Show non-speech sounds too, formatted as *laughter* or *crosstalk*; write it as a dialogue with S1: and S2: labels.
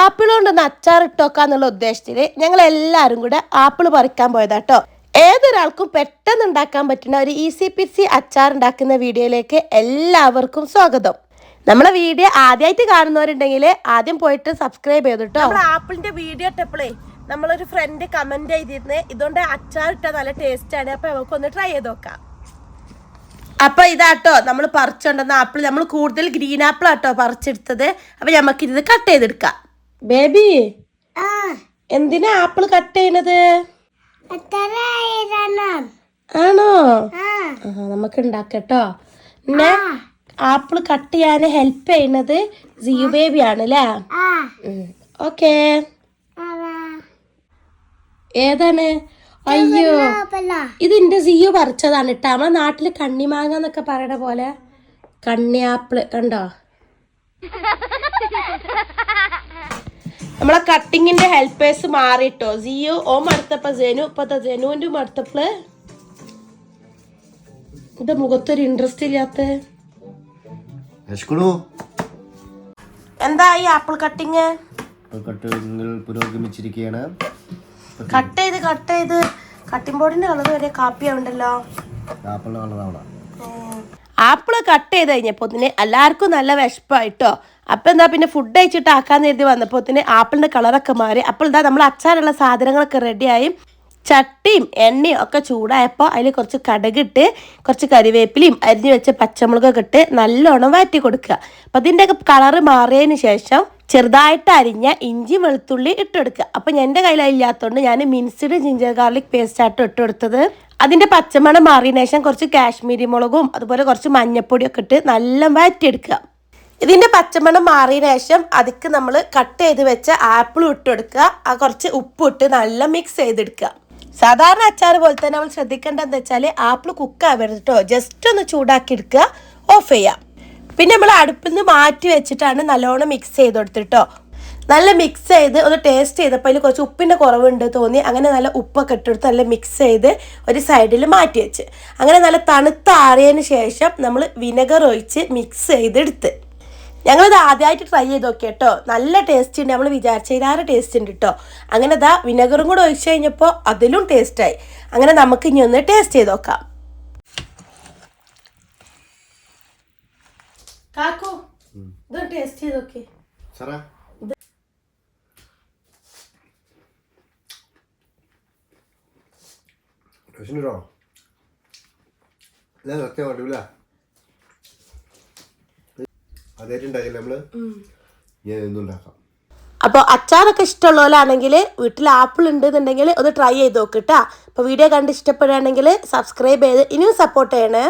S1: Apple കൊണ്ടൊന്ന് അച്ചാർ ഇട്ടോക്കാന്നുള്ള ഉദ്ദേശത്തിൽ ഞങ്ങൾ എല്ലാവരും കൂടെ ആപ്പിൾ പറിക്കാൻ പോയതാട്ടോ ഏതൊരാൾക്കും പെട്ടെന്ന് ഉണ്ടാക്കാൻ പറ്റുന്ന ഒരു ഈസി പിസി അച്ചാർ ഉണ്ടാക്കുന്ന വീഡിയോയിലേക്ക് എല്ലാവർക്കും സ്വാഗതം. നമ്മളെ വീഡിയോ ആദ്യമായിട്ട് കാണുന്നവരുണ്ടെങ്കിൽ ആദ്യം പോയിട്ട് സബ്സ്ക്രൈബ് ചെയ്തിട്ടോ നമ്മൾ ആപ്പിളിന്റെ വീഡിയോ ഇട്ടപ്പോഴേ നമ്മളൊരു ഫ്രണ്ട് കമന്റ് ചെയ്തിരുന്നേ ഇതുകൊണ്ട് അച്ചാർ ഇട്ട നല്ല ടേസ്റ്റ് ആണ് അപ്പൊ നമുക്കൊന്ന് ട്രൈ ചെയ്ത് നോക്കാം. അപ്പൊ ഇതാട്ടോ നമ്മൾ പറിച്ചുണ്ടെന്ന ആപ്പിൾ നമ്മൾ കൂടുതൽ ഗ്രീൻ ആപ്പിൾ ആട്ടോ പറിച്ചെടുത്തത്. അപ്പൊ നമുക്ക് ഇത് കട്ട് ചെയ്തെടുക്കാം. ബേബി എന്തിനാ ആപ്പിൾ കട്ട് ചെയ്യണത് ആണോ? നമുക്ക് ഉണ്ടാക്കട്ടോ പിന്നെ ആപ്പിൾ കട്ട് ചെയ്യാൻ ഹെൽപ്പ് ചെയ്യണത് സിയു ബേബി ആണ് അല്ലേ ഓക്കേ ഏതാണ്? അയ്യോ.
S2: ഇത്
S1: ഇതിന്റെ സിയു പറിച്ചതാണ് കേട്ടോ. നമ്മളെ നാട്ടിൽ കണ്ണിമാങ്ങ എന്നൊക്കെ പറയണ പോലെ കണ്ണിയാപ്പിൾ കണ്ടോ? *laughs* നമ്മളെ കട്ടിങ്ങിന്റെ ഹെൽപ്പേഴ്സ് മാറിട്ടോ. സിയു ഓ മടുത്തപ്പ ജനു ഇപ്പത്തെ ജനുവിന്റെ മടുത്തപ്പൾ. ഇത് മുഖത്തൊരു ഇൻട്രസ്റ്റ് ഇല്ലാത്ത. എന്താ ഈ ആപ്പിൾ കട്ടിങ്
S3: പുരോഗമിച്ചിരിക്കുകയാണ്
S1: കട്ട് ചെയ്ത് കട്ട് ചെയ്ത്. കട്ടിംഗ് ബോർഡിന്റെ കളർ വരെ കാപ്പി ഉണ്ടല്ലോ
S3: ആപ്പിളിന് കളറാവണ
S1: ആപ്പിൾ കട്ട് ചെയ്ത് കഴിഞ്ഞപ്പോൾ തന്നെ എല്ലാവർക്കും നല്ല വിശപ്പായിട്ടോ. അപ്പം എന്താ പിന്നെ ഫുഡ് കഴിച്ചിട്ട് ആക്കാന്ന് കരുതി തന്നെ ആപ്പിളിന്റെ കളറൊക്കെ മാറി. അപ്പോൾ എന്താ നമ്മൾ അച്ചാറുള്ള സാധനങ്ങളൊക്കെ റെഡിയായി ചട്ടിയും എണ്ണയും ഒക്കെ ചൂടായപ്പോൾ അതിൽ കുറച്ച് കടകിട്ട് കുറച്ച് കരിവേപ്പിലയും അരിഞ്ഞു വെച്ച പച്ചമുളകൊക്കെ ഇട്ട് നല്ലോണം വാറ്റി കൊടുക്കുക. അപ്പം അതിന്റെയൊക്കെ കളറ് മാറിയതിന് ശേഷം ചെറുതായിട്ട് അരിഞ്ഞ ഇഞ്ചി വെളുത്തുള്ളി ഇട്ടെടുക്കുക. അപ്പം എന്റെ കയ്യിലില്ലാത്തതുകൊണ്ട് ഞാൻ മിൻസ്ഡ് ജിഞ്ചർ ഗാർലിക് പേസ്റ്റ് ആയിട്ട് ഇട്ടെടുത്തത്. അതിന്റെ പച്ചമണം മാറിയതിനു ശേഷം കുറച്ച് കാശ്മീരി മുളകും അതുപോലെ കുറച്ച് മഞ്ഞപ്പൊടിയൊക്കെ ഇട്ട് നല്ല വഴറ്റിയെടുക്കുക ഇതിന്റെ പച്ചമണം മാറിയതിനു ശേഷം അതിക്ക് നമ്മൾ കട്ട് ചെയ്ത് വെച്ച ആപ്പിളും ഇട്ടെടുക്കുക. ആ കുറച്ച് ഉപ്പ് ഇട്ട് നല്ല മിക്സ് ചെയ്തെടുക്കുക. സാധാരണ അച്ചാർ പോലെ തന്നെ നമ്മൾ ശ്രദ്ധിക്കേണ്ടത് എന്താ വെച്ചാൽ ആപ്പിൾ കുക്ക് ആവരുത് കേട്ടോ ജസ്റ്റ് ഒന്ന് ചൂടാക്കി എടുക്കുക ഓഫ് ചെയ്യാം. പിന്നെ നമ്മൾ അടുപ്പിൽ നിന്ന് മാറ്റി വെച്ചിട്ടാണ് നല്ലോണം മിക്സ് ചെയ്ത് കൊടുത്തിട്ടോ നല്ല മിക്സ് ചെയ്ത് ഒന്ന് ടേസ്റ്റ് ചെയ്തപ്പോൾ അതിൽ കുറച്ച് ഉപ്പിന്റെ കുറവുണ്ട് തോന്നി. അങ്ങനെ നല്ല ഉപ്പൊക്കെ ഇട്ടെടുത്ത് നല്ല മിക്സ് ചെയ്ത് ഒരു സൈഡിൽ മാറ്റി വെച്ച്. അങ്ങനെ നല്ല തണുത്താറിയതിന് ശേഷം നമ്മൾ വിനെഗർ ഒഴിച്ച് മിക്സ് ചെയ്തെടുത്ത്. ഞങ്ങളിത് ആദ്യമായിട്ട് ട്രൈ ചെയ്ത് നോക്കി കേട്ടോ. നല്ല ടേസ്റ്റ് ഉണ്ട്. നമ്മൾ വിചാരിച്ചതിലേറെ ടേസ്റ്റ് ഉണ്ട് കേട്ടോ അങ്ങനെ ഇതാ വിനെഗറും കൂടെ ഒഴിച്ചു കഴിഞ്ഞപ്പോൾ അതിലും ടേസ്റ്റായി അങ്ങനെ നമുക്ക് ഇനി ഒന്ന് ടേസ്റ്റ് ചെയ്ത് നോക്കാം. കാക്കു ഇതൊന്ന് ടേസ്റ്റ് ചെയ്ത് നോക്കി.
S3: സാറാ. യശ്നുരോ അല്ല സത്യം അടിപൊളിയാ അതായിട്ട് ഉണ്ടാക്കില്ല നമ്മൾ ഞാൻ എന്നും ഉണ്ടാക്കാം.
S1: അപ്പോൾ അച്ചാറൊക്കെ ഇഷ്ടമുള്ളവരാണെങ്കിൽ വീട്ടിൽ ആപ്പിൾ ഉണ്ട് എന്നുണ്ടെങ്കിൽ ഒന്ന് ട്രൈ ചെയ്ത് നോക്ക് കേട്ടോ അപ്പോൾ വീഡിയോ കണ്ട് ഇഷ്ടപ്പെടുകയാണെങ്കിൽ സബ്സ്ക്രൈബ് ചെയ്ത് ഇനിയും സപ്പോർട്ട് ചെയ്യണേ.